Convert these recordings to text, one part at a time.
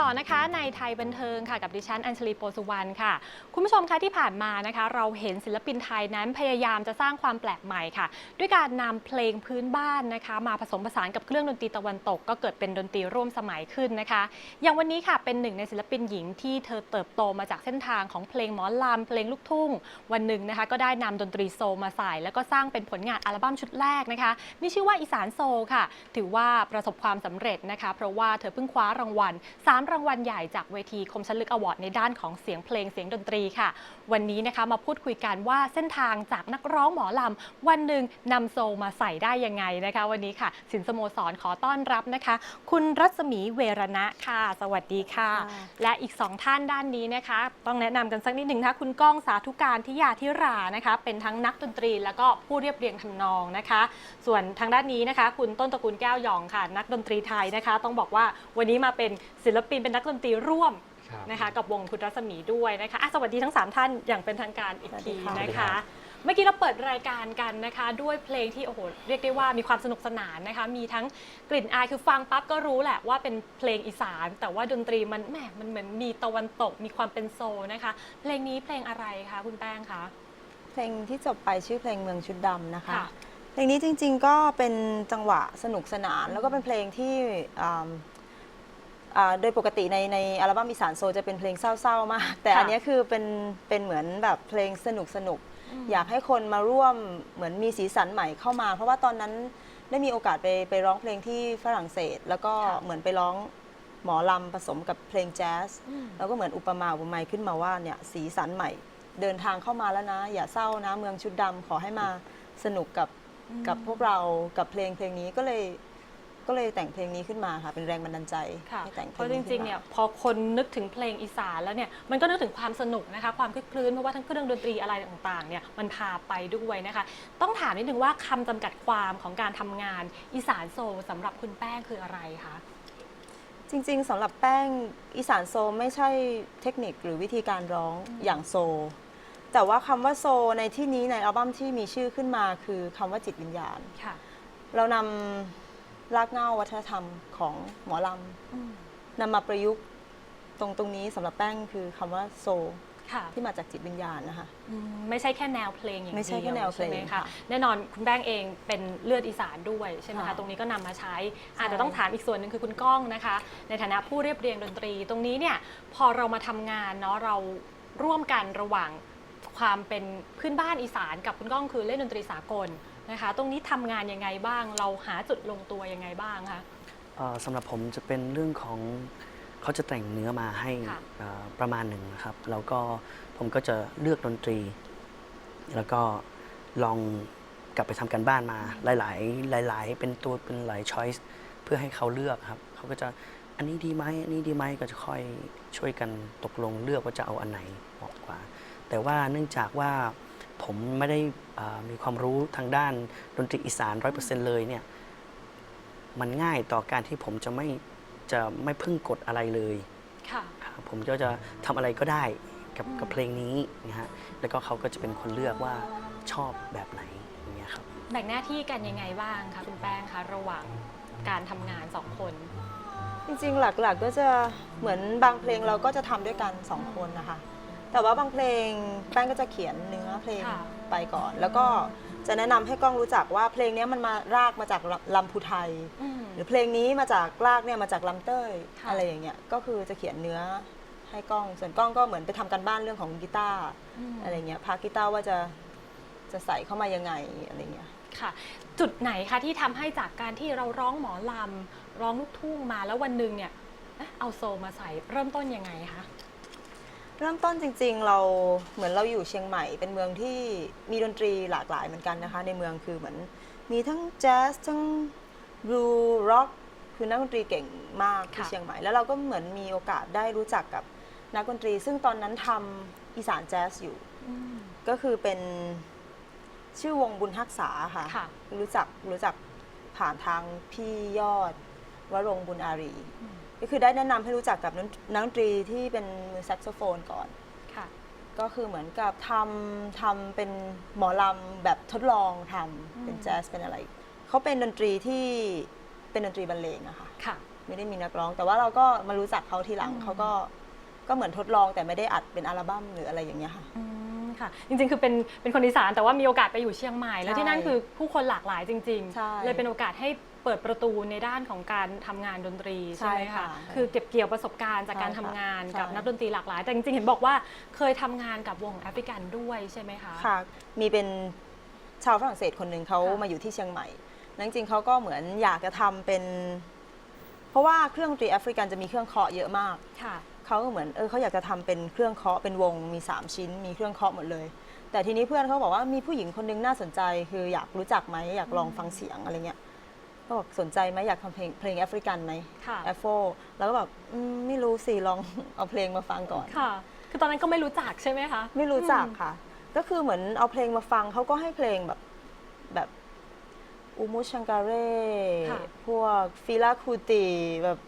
ต่อนะคะในไทยบันเทิงค่ะกับดิฉันอัญชลีโปสุวรรณค่ะ คุณผู้ชมคะที่ผ่านมานะคะ เราเห็นศิลปินไทยนั้นพยายามจะสร้างความแปลกใหม่ค่ะ ด้วยการนำเพลงพื้นบ้านนะคะ มาผสมผสานกับเครื่องดนตรีตะวันตก ก็เกิดเป็นดนตรีร่วมสมัยขึ้นนะคะ อย่างวันนี้ค่ะเป็นหนึ่งในศิลปินหญิงที่เธอเติบโตมาจากเส้นทางของเพลงหมอลำเพลงลูกทุ่ง วันหนึ่งนะคะ ก็ได้นำดนตรีโซมาใส่ แล้วก็สร้างเป็นผลงานอัลบั้มชุดแรกนะคะมีชื่อว่าอีสานโซค่ะ ถือว่าประสบความสำเร็จนะคะ เพราะว่าเธอเพิ่งคว้ารางวัล3รางวัลใหญ่จากเวทีคมชันลึกอวอร์ดในด้านของเสียงเพลงเสียงดนตรีค่ะ วันนี้นะคะมาพูดคุยกันว่าเส้นทางจากนักร้องหมอลำ วันหนึ่งนำโซลมาใส่ได้ยังไงนะคะ วันนี้ค่ะ สินสโมสรขอต้อนรับนะคะ คุณรัศมีเวรณะค่ะ สวัสดีค่ะค่ะ และอีกสองท่านด้านนี้นะคะ ต้องแนะนำกันสักนิดหนึ่งนะคะคุณก้องสาธุการทิยาธิรานะคะ เป็นทั้งนักดนตรีแล้วก็ผู้เรียบเรียงทำนองนะคะ ส่วนทางด้านนี้นะคะ คุณต้นตระกูลแก้วหยองค่ะ นักดนตรีไทยนะคะ ต้องบอกว่าวันนี้มาเป็นศิลปินเป็นนักดนตรีร่วมครับนะคะกับวงคุณรัศมีด้วยนะคะอะสวัสดีทั้ง 3 ท่านอย่างเป็นทางการอีกทีสวัสดีค่ะ นะคะ เมื่อกี้เราเปิดรายการกันนะคะ ด้วยเพลงที่โอ้โหเรียกได้ว่ามีความสนุกสนานนะคะ มีทั้งกลิ่นอายคือฟังปั๊บก็รู้แหละว่าเป็นเพลงอีสาน แต่ว่าดนตรีมันแหมมันเหมือนมีตะวันตกมีความเป็นโซลนะคะ เพลงนี้เพลงอะไรคะคุณแป้งคะ เพลงที่จบไปชื่อเพลงเมืองชุดดำนะคะ ค่ะเพลงนี้จริงๆก็เป็นจังหวะสนุกสนาน แล้วก็เป็นเพลงที่อ่า อ่าโดยปกติในในอัลบั้มอีสานโซลจะเป็นเพลงเศร้าๆมาก แต่ค่ะอันเนี้ยคือเป็นเป็นเหมือนแบบเพลงสนุกสนุกๆมอยากให้คนมาร่วมเหมือนมีสีสันใหม่เข้ามา เพราะว่าตอนนั้นได้มีโอกาสไปไปร้องเพลงที่ฝรั่งเศส แล้วก็ค่ะเหมือนไปร้องหมอลำผสมกับเพลงแจ๊สอืมแล้วก็เหมือนอุปมาอุปไมยขึ้นมาว่าเนี่ยสีสันใหม่ เดินทางเข้ามาแล้วนะ อย่าเศร้านะเมืองชุดดำขอให้มาสนุกกับอืมกับพวกเรากับเพลงเพลงนี้ก็เลย ก็เลยแต่งเพลงนี้ขึ้นมาค่ะเป็นแรงบันดาลใจค่ะให้แต่งเพเพลงราะจนี้ริขึ้งนๆมาเนี่ยพอคนนึกถึงเพลงอีสานแล้วเนี่ยมันก็นึกถึงความสนุกนะคะความคลึกคลื้นเพราะว่าทั้งเครื่องดนตรีอะไรต่างๆเนี่ยมันพาไปด้วยนะคะ ต้องถามนิดนึงว่าคำจำกัดความของการทำงานอีสานโซลสำหรับคุณแป้งคืออะไรคะจริง ๆสำหรับแป้งอีสานโซลไม่ใช่เทคนิคหรือวิธีการร้องอย่างโซลแต่ว่าคำว่าโซลในที่นี้ในอัลบั้มที่มีชื่อขึ้นมาคือคำว่าจิตวิญญาณ ค่ะ เรานำ รากเหง้าวัฒนธรรมของหมอลำนำมาประยุกต์ตรงตรงนี้สำหรับแป้งคือคำว่าโซลค่ะ ที่มาจากจิตวิญญาณนะคะ อืมไม่ใช่แค่แนวเพลงอย่างเดียวไม่ใช่แค่แนวเพลงใช่ไหมคะค่ะแน่นอนคุณแป้งเองเป็นเลือดอีสานด้วยใช่ไหมคะค่ะตรงนี้ก็นำมาใช้ใช่อาจจะต้องถามอีกส่วนหนึ่งคือคุณก้องนะคะ ในฐานะผู้เรียบเรียงดนตรี ตรงนี้เนี่ยพอเรามาทำงานเนาะเราร่วมกันระหว่างความเป็นพื้นบ้านอีสานกับคุณก้องคือเล่นดนตรีสากล นะคะ ตรงนี้ทำงานยังไงบ้าง เราหาจุดลงตัวยังไงบ้างคะเอ่อสำหรับผมจะเป็นเรื่องของเขาจะแต่งเนื้อมาให้ค่ะเอ่อประมาณหนึ่งนะครับแล้วก็ผมก็จะเลือกดนตรี แล้วก็ลองกลับไปทำกันบ้านมาหลาย ๆ หลาย ๆ เป็นตัวเป็นหลายช้อยส์เพื่อให้เขาเลือกครับเขาก็จะอันนี้ดีไหมอันนี้ดีไหมก็จะค่อยช่วยกันตกลงเลือกว่าจะเอาอันไหนเหมาะกว่า แต่ว่าเนื่องจากว่า ผมไม่ได้เอ่อมีความรู้ทางด้านดนตรีอีสานร้อยเปอร์เซ็นต์เลยเนี่ยมันง่ายต่อการที่ผมจะไม่จะไม่พึ่งกดอะไรเลยค่ะครับผมก็จะทำอะไรก็ได้กับอืมกับเพลงนี้นะฮะแล้วก็เขาก็จะเป็นคนเลือกว่าชอบแบบไหนอย่างเงี้ยครับแบ่งหน้าที่กันยังไงบ้างคะคุณแป้งคะระหว่างการทำงานสองคนจริงๆ หลักๆ ก็จะเหมือนบางเพลงเราก็จะทำด้วยกันสองคนนะคะ แต่ว่าบางเพลงแป้งก็จะเขียนเนื้อเพลงค่ะ ไปก่อน แล้วก็จะแนะนำให้กล้องรู้จักว่าเพลงเนี้ยมันมารากมาจากลำพูไทย อืม หรือเพลงนี้มาจากรากเนี่ยมาจากลำเต้ยค่ะ อะไรอย่างเงี้ยก็คือจะเขียนเนื้อให้กล้องส่วนกล้องก็เหมือนไปทำกันบ้านเรื่องของกีตาร์มอะไรเงี้ยพาร์ทกีตาร์ว่าจะจะใส่เข้ามายังไงอะไรเงี้ย ค่ะ จุดไหนคะที่ทำให้จากการที่เราร้องหมอลำร้องลูกทุ่งมาแล้ววันหนึ่งเนี่ยเอ๊ะเอาโซลมาใส่เริ่มต้นยังไงคะ เริ่มต้นจริง ๆ เราเหมือนเราอยู่เชียงใหม่ เป็นเมืองที่มีดนตรีหลากหลายเหมือนกันนะคะ ในเมืองคือเหมือนมีทั้งแจ๊สทั้งบลูร็อกคือนักดนตรีเก่งมากที่ค่ะ เชียงใหม่ แล้วเราก็เหมือนมีโอกาสได้รู้จักกับนักดนตรี ซึ่งตอนนั้นทำอีสานแจ๊สอยู่ก็คือเป็นชื่อวงบุญฮักษาค่ะ ค่ะ รู้จักรู้จักผ่านทางพี่ยอดวรงค์บุญอารี อืม ก็คือได้แนะนำให้รู้จักกับนักนักดนตรีที่เป็นมือแซกโซโฟนก่อน ค่ะ ก็คือเหมือนกับทำทำเป็นหมอลำแบบทดลองทำเป็นอืมแจ๊สเป็นอะไร เขาเป็นดนตรีที่เป็นดนตรีบรรเลงอะค่ะ ค่ะ ไม่ได้มีนักร้อง แต่ว่าเราก็มารู้จักเขาทีหลังอืม เขาก็ก็เหมือนทดลองแต่ไม่ได้อัดเป็นอัลบั้มหรืออะไรอย่างเงี้ยค่ะ อืมค่ะ จริงๆ คือเป็นเป็นคนอีสานแต่ว่ามีโอกาสไปอยู่เชียงใหม่ แล้วใช่ที่นั่นคือผู้คนหลากหลายจริงใช่ ๆ เลยเป็นโอกาสให้ เปิดประตูในด้านของการทำงานดนตรีใช่ไหมใช่คะค่ะคือเก็บเกี่ยวประสบการณ์จากใช่การค่ะทำงานใช่กับนักดนตรีหลากหลาย แต่จริงๆเห็นบอกว่าเคยทำงานกับวงแอฟริกันด้วยใช่ไหมคะค่ะมีเป็นชาวฝรั่งเศสคนหนึ่งเขาค่ะมาอยู่ที่เชียงใหม่แล้วจริงๆเขาก็เหมือนอยากจะทำเป็น เพราะว่าเครื่องดนตรีแอฟริกันจะมีเครื่องเคาะเยอะมากค่ะเขาก็เหมือนเออเขาอยากจะทำเป็นเครื่องเคาะเป็นวงมี 3 ชิ้น มีเครื่องเคาะหมดเลย แต่ทีนี้เพื่อนเขาบอกว่ามีผู้หญิงคนนึงน่าสนใจ คืออยากรู้จักไหมอยากลองฟังเสียงอะไรเงี้ย ก็บอกสนใจไหมอยากทำเพลงเพลงแอฟริกันไหมค่ะ แอฟโฟแล้วก็แบบอืมไม่รู้สิลอง เอาเพลงมาฟังก่อน ค่ะ คือตอนนั้นก็ไม่รู้จักใช่ไหมคะ ไม่รู้จักอืมค่ะ ก็คือเหมือนเอาเพลงมาฟังเขาก็ให้เพลงแบบแบบอูมุชังการเร่ค่ะพวกฟิลาคูติแบบ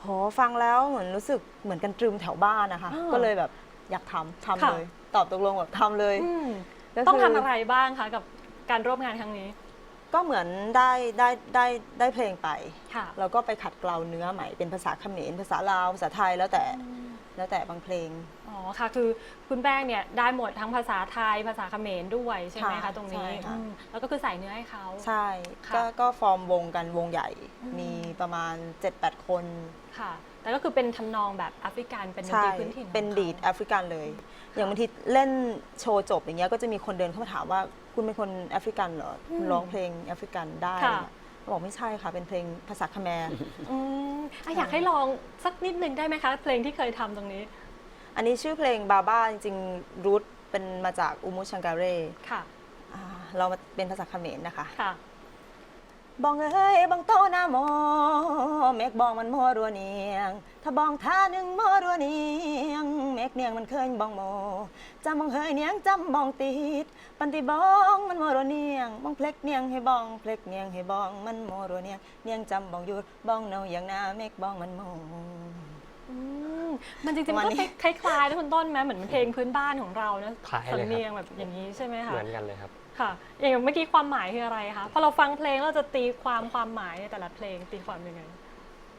โหฟังแล้วเหมือนรู้สึกเหมือนกันตรึมแถวบ้านนะคะ อ่าก็เลยแบบอยากทำทำค่ะ เลย ตอบตกลงแบบทำเลยอืมก็คืต้องทำอะไรบ้างคะกับการร่วมงานครั้งนี้ ก็เหมือนได้ได้ได้ได้เพลงไปค่ะ แล้วก็ไปขัดเกลาเนื้อใหม่เป็นภาษาเขมรภาษาลาวภาษาไทยแล้วแต่แล้วแต่บางเพลง อ๋อ ค่ะ คือคุณแป้งเนี่ยได้หมดทั้งภาษาไทย ภาษาเขมรด้วยใช่ไหมคะค่ะตรงนี้ใช่ค่ะ อืมแล้วก็คือใส่เนื้อให้เขา ใช่ค่ะก็ก็ฟอร์มวงกันวงใหญ่อืม มีประมาณ 7-8 คน ค่ะ แต่ก็คือเป็นทำนองแบบแอฟริกันเป็นดนใช่ตรีพื้นถิ่นของเป็นขา ดีดแอฟริกันเลย อย่างบางทีเล่นโชว์จบอย่างเงี้ยก็จะมีคนเดินเข้ามาถามว่าคุณเป็นคนแอฟริกันเหรอคุณร้องเพลงแอฟริกันได้ค่ะเนี่ยบอกไม่ใช่ค่ะ เป็นเพลงภาษาคแมร์ อืมอะอยากให้ลองสักนิดหนึ่งได้ไหมคะ เพลงที่เคยทำตรงนี้อันนี้ชื่อเพลงบาบ้าจริงๆรูทเป็นมาจากอูมุชังการเร่ค่ะ อ่าเรามาเป็นภาษาเขมรนะคะ ค่ะ บองเอ้ยบองโตหน้าหมอเมกบองมันโมรัวเนียง ถ้าบองท่าหนึ่งโมรัวเนียงเมกเนียงมันเคยบองโมจำบองเฮยเนียงจำบองติดปันติบองมันโมรัวเนียงบองเพล็กเนียงให้บองเพล็กเนียงให้บองมันโมรัวเนียงเนียงจำบองหยุดบองเนาอย่างหนาเมกบองมันโมอืมมันจริงๆประมาณก็นี้คล้ายๆนะคุณต้นไหมเหมือนเพลงพื้นบ้านของเรานะคล้ายเลยครับสำเนียงแบบอย่างนี้ใช่ไหมคะเหมือนกันเลยครับ ค่ะ อย่างเมื่อกี้ความหมายคืออะไรคะพอเราฟังเพลงเราจะตีความความหมายในแต่ละเพลงตีความยังไง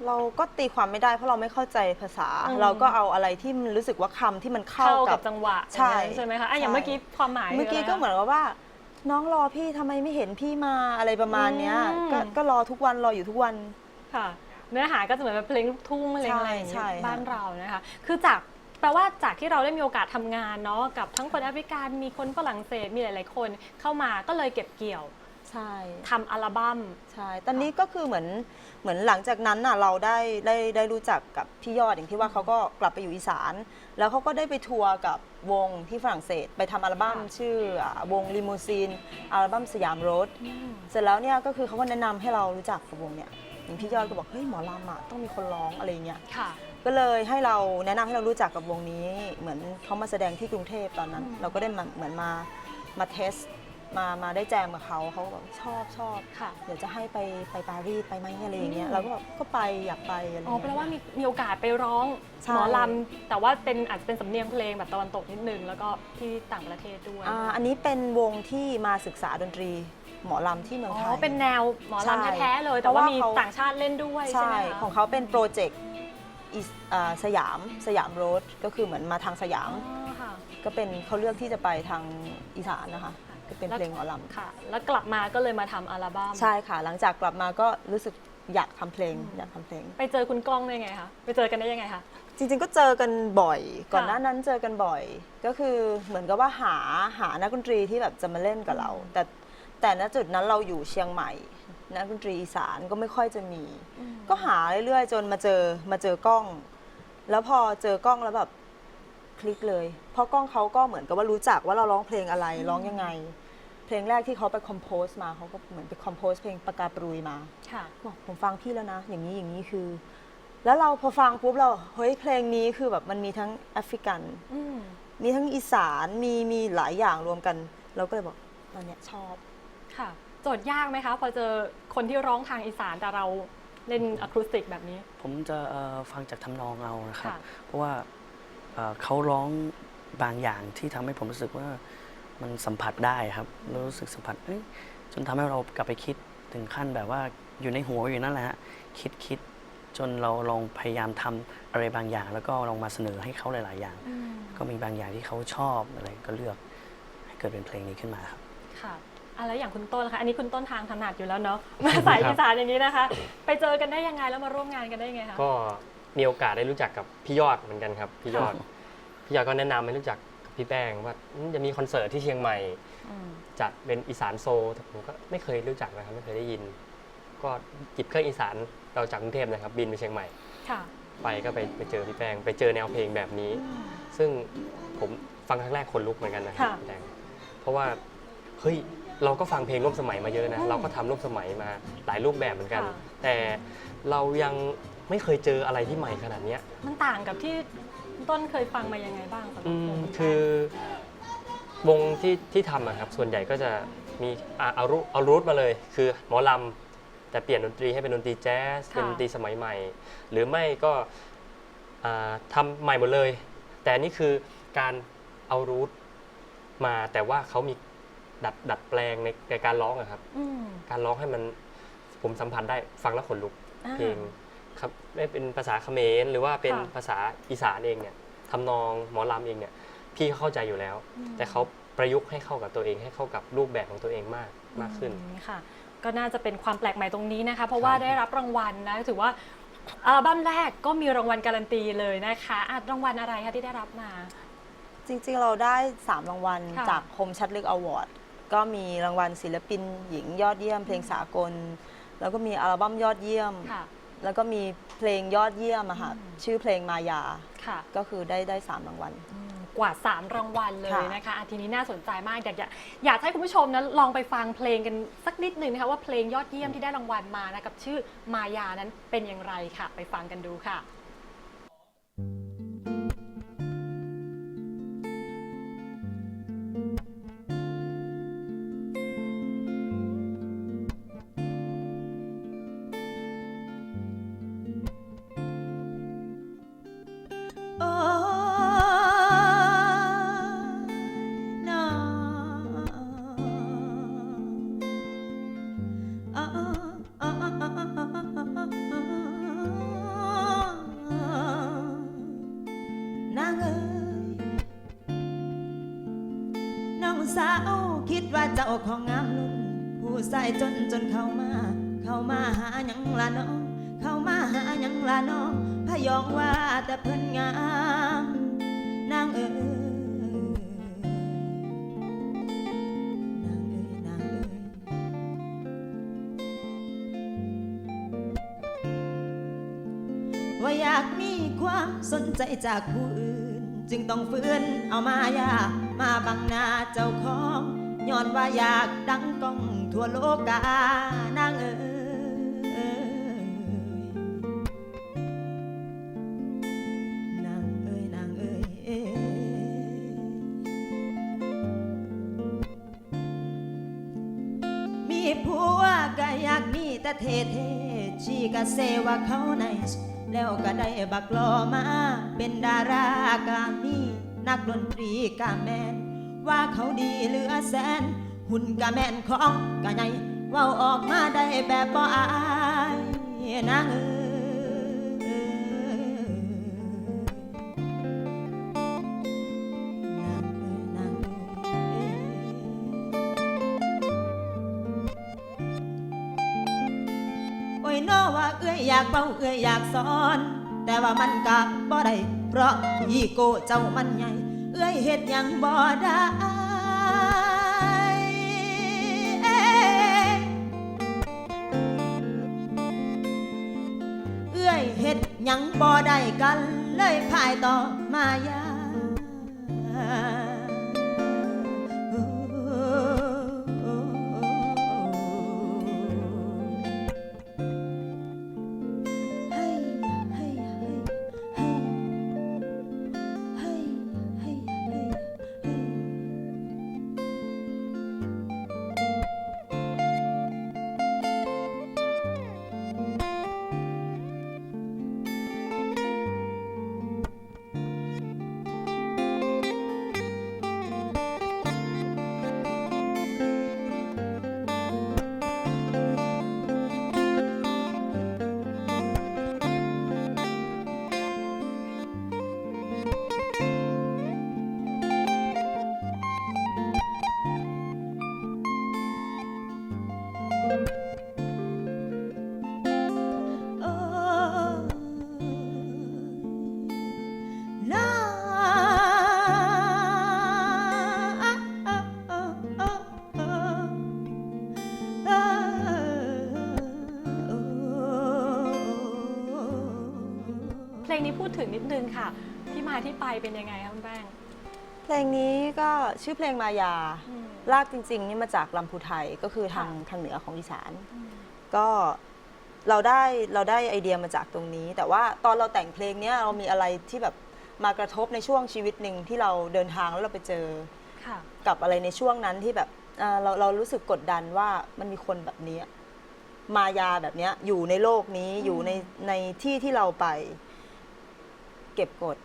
เราก็ตีความไม่ได้เพราะเราไม่เข้าใจภาษา อืม เราก็เอาอะไรที่มันรู้สึกว่าคำที่มันเข้าเข้ากักับ บจังหวะใช่อย่างนั้นใช่ไหมคะอะอย่างใช่ เมื่อกี้ความหมายเมื่อกี้ก็เหมือนกับว่า น้องรอพี่ทำไมไม่เห็นพี่มาอะไรประมาณเนี้ยก็ก็รอทุกวันรออยู่ทุกวัน ค่ะ เนื้อหาก็จะเหมือนแบบเพลงลูกทุ่งเพลงอะไรอย่างใช่เงี้ยใช่ บ้านเรานะคะ คือจาก แปลว่าจากที่เราได้มีโอกาสทำงานเนาะกับทั้งคนแอฟริกันมีคนฝรั่งเศสมีหลาย ๆ คนเข้ามาก็เลยเก็บเกี่ยวใช่ทำอัลบั้มใช่ตอนนี้ก็คือเหมือนเหมือนหลังจากนั้นน่ะเราได้ได้ได้รู้จักกับพี่ยอดอย่างที่ว่าเขาก็กลับไปอยู่อีสาน แล้วเขาก็ได้ไปทัวร์กับวงที่ฝรั่งเศส ไปทำอัลบั้มค่ะชื่ออ่าวงลิมูซีนอัลบั้มสยามโรดเสร็จแล้วเนี่ยก็คือเขาก็แนะนำให้เรารู้จักกับวงเนี่ยอย่างพี่ยอดก็บอกเฮ้ยหมอลำอะต้องมีคนร้องอะไรเงี้ยค่ะ ก็เลยให้เราแนะนำให้เรารู้จักกับวงนี้ เหมือนเขามาแสดงที่กรุงเทพตอนนั้น เราก็ได้มาเหมือนมามาเทสมามาได้แจมกับเขาเขาก็บอกชอบชอบค่ะ เดี๋ยวจะให้ไปไปปารีสไปไหมอะไรอย่างเงี้อืยมเราก็แบบก็ไปอยากไปอะไรอ๋อเงี้ยแปลว่ามีมีโอกาสไปร้องใช่ หมอลำแต่ว่าเป็นอาจจะเป็นสำเนียงเพลงแบบตะวันตกนิดนึง แล้วก็ที่ต่างประเทศด้วยอ่าอันนี้เป็นวงที่มาศึกษาดนตรีหมอลำที่เมืองอ๋ไทอย เป็นแนวหมอใช่ลำแท้ๆเลยเพแต่ราะว่าว่ามีเขา ต่างชาติเล่นด้วยใช่ใช่ไหมคะของเขาเป็นโปรเจกต์ อิสอ่าสยามสยามโรดก็คือเหมือนมาทางสยาม อ๋อค่ะ ก็เป็นเขาเลือกที่จะไปทางอีสานนะคะ ก็เป็นแล้วเพลงหมอลำ ค่ะ แล้วกลับมาก็เลยมาทำอัลบั้ม ใช่ค่ะ หลังจากกลับมาก็รู้สึกอยากทำเพลง อยากทำเพลง ไปเจอคุณก้องได้ไงคะ ไปเจอกันได้ยังไงคะ จริงๆก็เจอกันบ่อย ก่อนหน้านั้นเจอกันบ่อย ก็คือเหมือนกับว่าหาหานักดนตรีที่แบบจะมาเล่นกับเรา แต่แต่ณจุดนั้นเราอยู่เชียงใหม่ นักดนตรีอีสานก็ไม่ค่อยจะมี ก็หาเรื่อยๆ จนมาเจอมาเจอกล้อง แล้วพอเจอกล้องแล้วแบบคลิกเลย เพราะกล้องเขาก็เหมือนกับว่ารู้จักว่าเราร้องเพลงอะไรร้องยังไง เพลงแรกที่เขาไปคอมโพสมาเขาก็เหมือนไปคอมโพสเพลงปากกาปรุยมาค่ะบอกผมฟังพี่แล้วนะ อย่างนี้อย่างนี้คือ แล้วเราพอฟังปุ๊บเราเฮ้ยเพลงนี้คือแบบมันมีทั้งแอฟริกันอืมมีทั้งอีสานมีมีหลายอย่างรวมกัน เราก็เลยบอกตอนเนี้ยชอบค่ะโจทย์ยากไหมคะ พอเจอคนที่ร้องทางอีสานแต่เราเล่นอะคูสติกแบบนี้ ผมจะเอ่อฟังจากทำนองเอานะครับ ค่ะ เพราะว่าเอ่อเขาร้องบางอย่างที่ทำให้ผมรู้สึกว่ามันสัมผัสได้ครับแล้วรู้สึกสัมผัสเอ้ยจนทำให้เรากลับไปคิดถึงขั้นแบบว่าอยู่ในหัวอยู่นั่นแหละฮะคิดคิดจนเราลองพยายามทำอะไรบางอย่าง แล้วก็ลองมาเสนอให้เขาหลาย ๆ อย่างอืมก็มีบางอย่างที่เขาชอบอะไรก็เลือกให้เกิดเป็นเพลงนี้ขึ้นมาครับ ค่ะ อะแล้วอย่างคุณต้นนะคะอันนี้คุณต้นทางถนัดอยู่แล้วเนาะมาสายอีสานอย่างนี้นะคะ ไปเจอกันได้ยังไงแล้วมาร่วมงานกันได้ยังไงคะ ก็มีโอกาสได้รู้จักกับพี่ยอดเหมือนกันครับพี่ยอดพี่ยอดก็แนะนำให้รู้จักกับพี่แป้งว่าอืมจะมีคอนเสิร์ตที่เชียงใหม่ จัดเป็นอีสานโซลแต่ผมก็ไม่เคยรู้จักนะครับไม่เคยได้ยิน ก็จิบเครื่องอีสานเราจากกรุงเทพนะครับ บินไปเชียงใหม่ ค่ะไปก็ไปไปเจอพี่แป้งไปเจอแนวเพลงแบบนี้ซึ่งผมฟังครั้งแรกคนลุกเหมือนกันนะครับค่ะ พี่แป้งเพราะว่าเฮ้ย เราก็ฟังเพลงร่วมสมัยมาเยอะนะอืมเราก็ทำร่วมสมัยมาหลายรูปแบบเหมือนกันค่ะแต่เรายังไม่เคยเจออะไรที่ใหม่ขนาดเนี้ยมันต่างกับที่คุณต้นเคยฟังมายังไงบ้างสำหรับอืวมงณคือวงที่ที่ทำอะครับส่วนใหญ่ก็จะมีอะเอารูเอารูทมาเลย คือหมอลำแต่เปลี่ยนดนตรีให้เป็นดนตรีแจ๊สเป็นดนตรีสมัยใหม่ หรือไม่ก็อ่าทำใหม่หมดเลย แต่นี่คือการเอารูทมาแต่ว่าเขามี ดัดดัดแปลงในในการร้องอะครับ อืมการร้องให้มันผมสัมผัสได้ฟังแล้วขนลุกอ่า เพลงครับไม่เป็นภาษาเขมรหรือว่าเป็นค่ะ ภาษาอีสานเองเนี่ยทำนองหมอลำเองเนี่ยพี่เขาเข้าใจอยู่แล้ว อืมแต่เขาประยุกต์ให้เข้ากับตัวเองให้เข้ากับรูปแบบของตัวเองมากมากขึ้น อืมค่ะ ก็น่าจะเป็นความแปลกใหม่ตรงนี้นะคะ เพราะว่าครับได้รับรางวัลนะถือว่าอัลบั้มแรกก็มีรางวัลการันตีเลยนะคะอะรางวัลอะไรคะที่ได้รับมา จริงๆ เราได้ 3 รางวัลค่ะจากคมชัดลึกอวอร์ด ก็มีรางวัลศิลปิน หญิงยอดเยี่ยม เพลงสากล แล้วก็มีอัลบั้มยอดเยี่ยม ค่ะ แล้วก็มีเพลงยอดเยี่ยมอะค่ะอืม ชื่อเพลงมายา ค่ะ ก็คือได้ได้สามรางวัล อืมกกว่า 3 รางวัลเลยค่ะนะคะอาทีนี้น่าสนใจมากอยากอยากอยากให้คุณผู้ชมนะลองไปฟังเพลงกันสักนิดหนึ่งนะคะว่าเพลงยอดเยี่ยมที่ได้รางวัลมานะกับชื่อมายานั้นเป็นอย่างไรค่ะ ไปฟังกันดูค่ะ อยากมีความสนใจจากผู้อื่น จึงต้องฝืนเอามายามาบังหน้าเจ้าของย้อนว่าอยากดังก้องทั่วโลกานางเอ๋ยนางเอ้ยนางเอ้ยมีผัวก็อยากมีแต่เท่ๆชีก็เซว่าเขาใน แล้วก็ได้บักลอมา เป็นดารากามีนักดนตรีกาแมน ว่าเขาดีเหลือแสน หุ่นกาแมนของกะไงว่าออกมาได้แบบบ่อายนางเอ้ เอ้ยอยากเอ้ยอยากสอน แต่ว่ามันกะบ่ได้เพราะอีโกเจ้ามันใหญ่ เอ้ยเฮ็ดหยังบ่ได้เอ้เอ้ยเฮ็ดหยังบ่ได้กันเลยพายต่อมายา เพลงนี้พูดถึงนิดนึงค่ะ ที่มาที่ไปเป็นยังไงคะคุณแป้ง เพลงนี้ก็ชื่อเพลงมายา อืม ลากจริง ๆ นี่มาจากลำพูไทยก็คือทางค่ะทางเหนือของอีสานอืมก็เราได้เราได้ไอเดียมาจากตรงนี้ แต่ว่าตอนเราแต่งเพลงเนี้ยเรามีอะไรที่แบบมากระทบในช่วงชีวิตหนึ่งที่เราเดินทางแล้วเราไปเจอ ค่ะ กับอะไรในช่วงนั้นที่แบบอ่าเราเรารู้สึกกดดันว่ามันมีคนแบบนี้ มายาแบบเนี้ยอยู่ในโลกนี้อยู่ในในที่ที่เราไป เก็บกด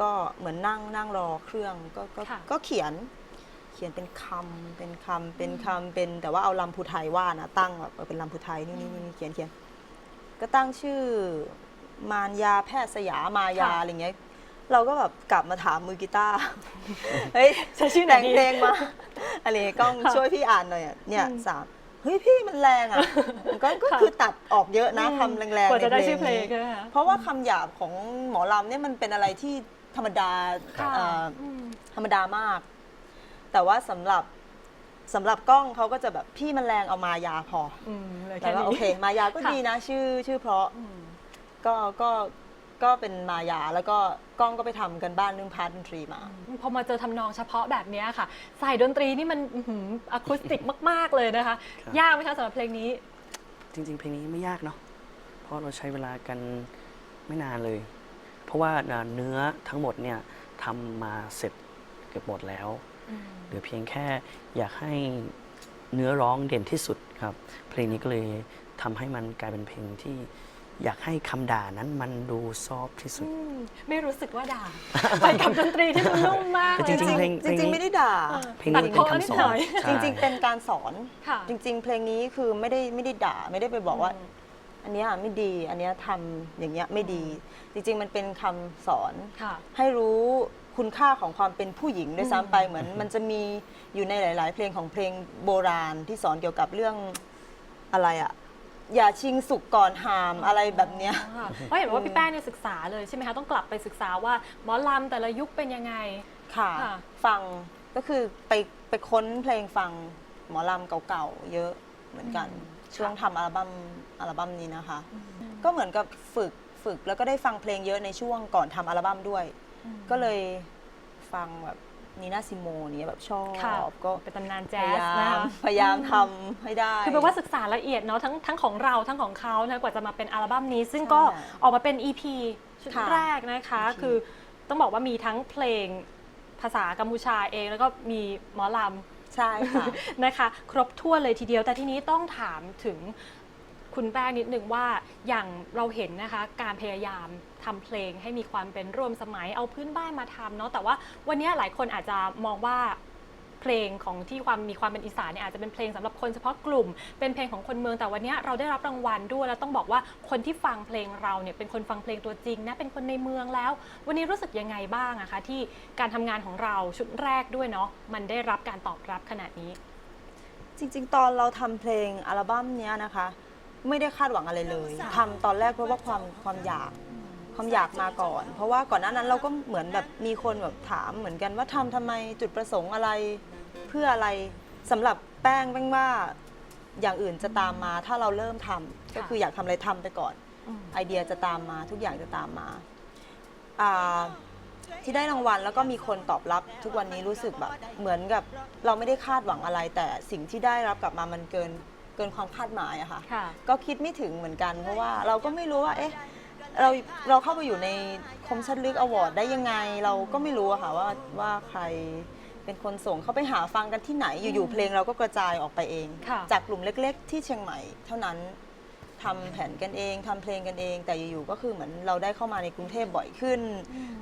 ก็เหมือนนั่งนั่งรอเครื่องก็ก็ค่ะ ก็เขียน เขียนเป็นคำเป็นคำเป็นคำเป็นแต่ว่าเอาลำพูไทยว่านะตั้งแบบเออเป็นลำพูไทยนี่นี่นี่เขียนเขียนก็ตั้งชื่อมารยาแพทย์สยามายาค่ะ อะไรเงี้ย เราก็แบบกลับมาถามมือกีตาร์ เฮ้ย ใช้ชื่อไหนแต่งดี เพลงมา อะไรเงี้ยกล้องค่ะช่วยพี่อ่านหน่อยอะเนี่ยอืม สามเฮ้ยพี่มันแรงอะมันก็ก็คือตัดออกเยอะนะคำแรงๆกว่าจะได้ในชื่อเพลงนี้ใช่ไหมคะเพราะว่าคำหยาบของหมอลำเนี่ยมันเป็นอะไรที่ธรรมดาค่ะเอ่ออืม ธรรมดามาก แต่ว่าสำหรับสำหรับกล้องเขาก็จะแบบพี่มันแรงเอามายาพอ อืมเหลือแล้แค่วก็นี้โอเค มายาก็ค่ะ ดีนะ ชื่อชื่อเพราะอืมก็ก็ ก็เป็นมายาแล้วก็กล้องก็ไปทำกันบ้านเรื่องพาร์ทดนตรีมา พอมาเจอทำนองเฉพาะแบบเนี้ยค่ะใส่ดนตรีนี่มันอะคูสติกมาก ๆ เลยนะคะ ครับ ยากไหมคะสำหรับเพลงนี้ จริงๆ เพลงนี้ไม่ยากเนาะ เพราะเราใช้เวลากันไม่นานเลย เพราะว่าเนื้อทั้งหมดเนี่ยทำมาเสร็จเกือบหมดแล้ว เหลือเพียงแค่อยากให้เนื้อร้องเด่นที่สุดครับ เพลงนี้ก็เลยทำให้มันกลายเป็นเพลงที่ อยากให้คำด่านั้นมันดูซอฟที่สุด อืมไม่รู้สึกว่าด่า ไปกับดนตรีที่มันนุ่มมากแต่เลยจริงๆนะเพลงจริงๆ ไม่ได้ด่าเออเพลงนี้มันเป็นตัดคำนิดสอหนน่อยจริง ๆ เป็นการสอน ค่ะ จริง ๆ เพลงนี้คือไม่ได้ไม่ได้ด่าไม่ได้ไปบอกว่า อันเนี้ยไม่ดีอันเนี้ยทำอย่างเงี้ยไม่ดี จริง ๆ มันเป็นคำสอน ค่ะ ให้รู้คุณค่าของความเป็นผู้หญิงด้วยซ้ำไปเหมือน มันจะมีอยู่ในหลาย ๆ เพลงของเพลงโบราณที่สอนเกี่ยวกับเรื่องอะไรอะ อย่าชิงสุกก่อนหามอะไรแบบเนี้ย ค่ะเพราะเห็นว่าพี่แป้งเนี่ยศึกษาเลยใช่ไหมคะ ต้องกลับไปศึกษาว่าหมอลำแต่ละยุคเป็นยังไง ค่ะค่ะ ฟังก็คือไปไปค้นเพลงฟังหมอลำเก่าๆเยอะเหมือนกัน ช่วงทำอัลบั้มอัลบั้มนี้นะคะ ก็เหมือนกับฝึกฝึกแล้วก็ได้ฟังเพลงเยอะในช่วงก่อนทำอัลบั้มด้วย ก็เลยฟังแบบ นีน่าซิโมนี่แบบชอบค่ะก็เป็นตำนานพแจ๊ยาสยานะมคะพยายามทำให้ได้ คือแปลว่าศึกษาละเอียดเนาะทั้งทั้งของเราทั้งของเขานะกว่าจะมาเป็นอัลบั้มนี้ ซึ่งก็ใช่ออกมาเป็น EP ชุดค่ะแรกนะคะ EP คือต้องบอกว่ามีทั้งเพลงภาษากัมพูชาเอง แล้วก็มีหมอลำ ใช่ค่ะ นะคะ ครบถ้วนเลยทีเดียวแต่ทีนี้ต้องถามถึง คุณแป้งนิดนึงว่าอย่างเราเห็นนะคะ การพยายามทำเพลงให้มีความเป็นร่วมสมัยเอาพื้นบ้านมาทำเนาะแต่ว่าวันนี้หลายคนอาจจะมองว่าเพลงของที่ความมีความเป็นอีสานเนี่ยอาจจะเป็นเพลงสำหรับคนเฉพาะกลุ่ม เป็นเพลงของคนเมืองแต่วันนี้เราได้รับรางวัลด้วยแล้วต้องบอกว่าคนที่ฟังเพลงเราเนี่ยเป็นคนฟังเพลงตัวจริงนะเป็นคนในเมืองแล้ว วันนี้รู้สึกยังไงบ้างอะคะ ที่การทำงานของเราชุดแรกด้วยเนาะมันได้รับการตอบรับขนาดนี้ จริงๆ ตอนเราทำเพลงอัลบั้มเนี้ยนะคะ ไม่ได้คาดหวังอะไรเลยทำตอนแรกเพราะว่าความความอยากความอยากมาก่อน เพราะว่าก่อนหน้านั้นเราก็เหมือนแบบมีคนแบบถามเหมือนกันว่าทำทำไมจุดประสงค์อะไรเพื่ออะไรสำหรับแป้งแป้งว่าอย่างอื่นจะตามมา ถ้าเราเริ่มทำก็คืออยากทำอะไรทำไปก่อน อืมไอเดียจะตามมาทุกอย่างจะตามมาอ่าที่ได้รางวัลแล้วก็มีคนตอบรับ ทุกวันนี้รู้สึกแบบเหมือนกับเราไม่ได้คาดหวังอะไร แต่สิ่งที่ได้รับกลับมามันเกิน เกินความคาดหมายอะค่ะ ค่ะ ก็คิดไม่ถึงเหมือนกัน เพราะว่าเราก็ไม่รู้ว่า เอ๊ะ เราเราเข้าไปอยู่ในคมชัดลึกอวอร์ดได้ยังไง เราก็ไม่รู้อะค่ะว่าว่าใครเป็นคนส่งเขาไปหาฟังกันที่ไหน อยู่ๆเพลงเราก็กระจายออกไปเอง ค่ะ จากกลุ่มเล็กๆ ที่เชียงใหม่ เท่านั้นทำแผนกันเองทำเพลงกันเอง แต่อยู่ๆก็คือเหมือนเราได้เข้ามาในกรุงเทพบ่อยขึ้น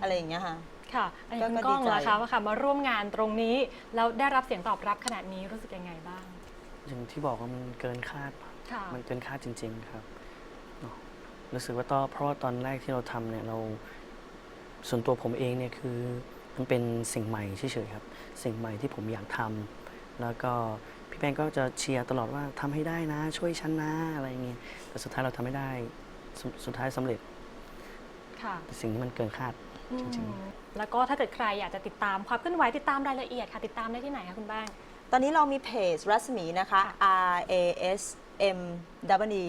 อะไรอย่างเงี้ยค่ะ ค่ะ อันนี้ก็คุณก็ก้องดีใจ ล่ะคะว่าค่ะ มาร่วมงานตรงนี้ แล้วได้รับเสียงตอบรับขนาดนี้รู้สึกยังไงบ้าง อย่างที่บอกว่ามันเกินคาด ค่ะ มันเกินคาดจริง ๆ ครับเนอะรู้สึกว่าตอนเพราะว่าตอนแรกที่เราทำเนี่ยเรา ส่วนตัวผมเองเนี่ยคือมันเป็นสิ่งใหม่เฉยๆครับ สิ่งใหม่ที่ผมอยากทำแล้วก็พี่แป้งก็จะเชียร์ตลอดว่าทำให้ได้นะ ช่วยฉันนะอะไรอย่างเงี้ยแต่สุดท้ายเราทำไม่ได้สสุดท้ายสำเร็จค่ะแต่สิ่งที่มันเกินคาด จริง อืมแล้วก็ถ้าเกิดใครอยากจะติดตามความเคลื่อนไหวติดตามรายละเอียดค่ะ ติดตามได้ที่ไหนคะคุณแป้ง ตอนนี้เรามีเพจรัศมีนะคะค่ะ R A S M W E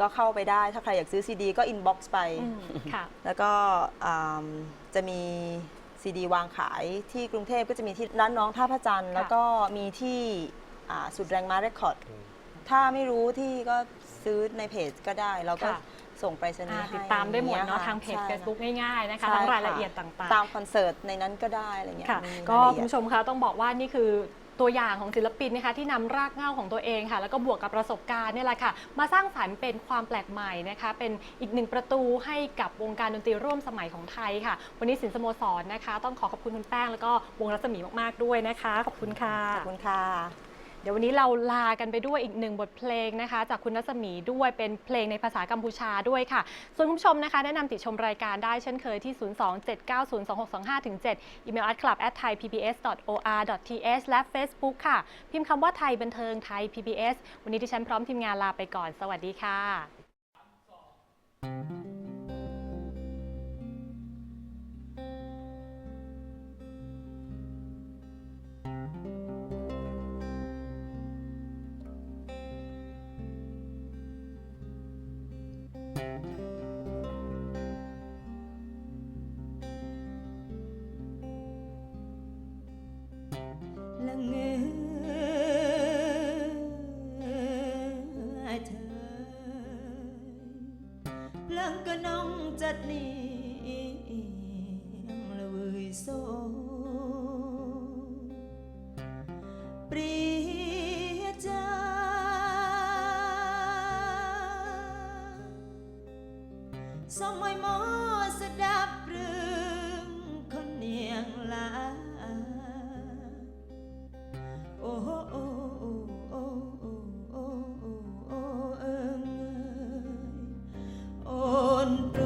ก็เข้าไปได้ถ้าใครอยากซื้อซีดีก็อินบ็อกซ์ไปอืมค่ะ แล้วก็อ่าจะมีซีดีวางขายที่กรุงเทพก็จะมีที่ร้านน้องท่าพระจันทร์แล้วก็มีที่อ่าสุดแรงมาเรคคอร์ด ถ้าไม่รู้ที่ก็ซื้อในเพจก็ได้เราก็ค่ะ ส่งไปรษณีอ่าย์ให้ติดตามได้หมดอย่เนาะยค่ทางเพจ ใช่ Facebook ง่ายๆนะคะใช่ทั้งรายค่ละเอียดต่างตามคอนเสิร์ตในนั้นก็ได้อะไรเงี้ยๆค่ะ มีก็รายละคุเอีณยดผู้ชมคะต้องบอกว่านี่คือ ตัวอย่างของศิลปินนะคะที่นำรากเหง้าของตัวเองค่ะ แล้วก็บวกกับประสบการณ์เนี่ยแหละค่ะ มาสร้างสรรค์เป็นความแปลกใหม่นะคะ เป็นอีกหนึ่งประตูให้กับวงการดนตรีร่วมสมัยของไทยค่ะ วันนี้สินสโมสรนะคะ ต้องขอขอบคุณคุณแป้งแล้วก็วงรัศมีมากๆด้วยนะคะ ขอบคุณค่ะ ขอบคุณค่ะ เดี๋ยววันนี้เราลากันไปด้วยอีกหนึ่งบทเพลงนะคะ จากคุณรัศมีด้วยเป็นเพลงในภาษากัมพูชาด้วยค่ะ ส่วนคุณผู้ชมนะคะ แนะนำติชมรายการได้เช่นเคยที่ 027902625-7 อีเมล at club at thaipbs.or.th และ Facebook ค่ะ พิมพ์คำว่าไทยบันเทิงไทย PBS วันนี้ดิฉันพร้อมทีมงานลาไปก่อน สวัสดีค่ะละ เ